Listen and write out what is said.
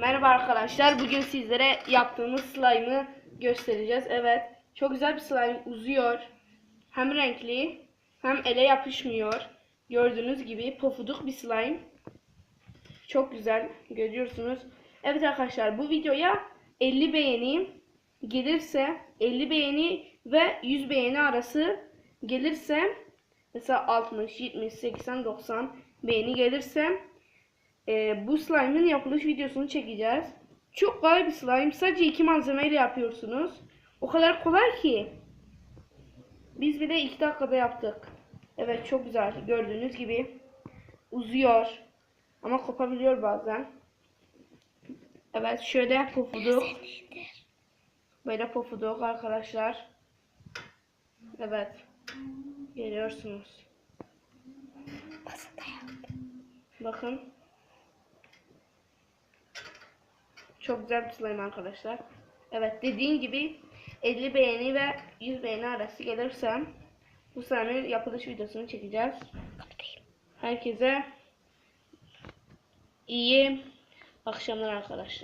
Merhaba arkadaşlar. Bugün sizlere yaptığımız slime'ı göstereceğiz. Evet. Çok güzel bir slime. Uzuyor. Hem renkli hem ele yapışmıyor. Gördüğünüz gibi pofuduk bir slime. Çok güzel. Görüyorsunuz. Evet arkadaşlar bu videoya 50 beğeni gelirse 50 beğeni ve 100 beğeni arası gelirse mesela 60, 70, 80, 90 beğeni gelirse e, bu slime'ın yapılış videosunu çekeceğiz. Çok kolay bir slime. Sadece iki malzemeyle yapıyorsunuz. O kadar kolay ki. Biz bile iki dakikada yaptık. Evet çok güzel. Gördüğünüz gibi uzuyor. Ama kopabiliyor bazen. Evet şöyle pofuduk. Böyle pofuduk arkadaşlar. Evet. Görüyorsunuz. Bakın. Çok güzel bir slime arkadaşlar. Evet dediğim gibi 50 beğeni ve 100 beğeni arası gelirse bu slime'ın yapılış videosunu çekeceğiz. Herkese iyi akşamlar arkadaşlar.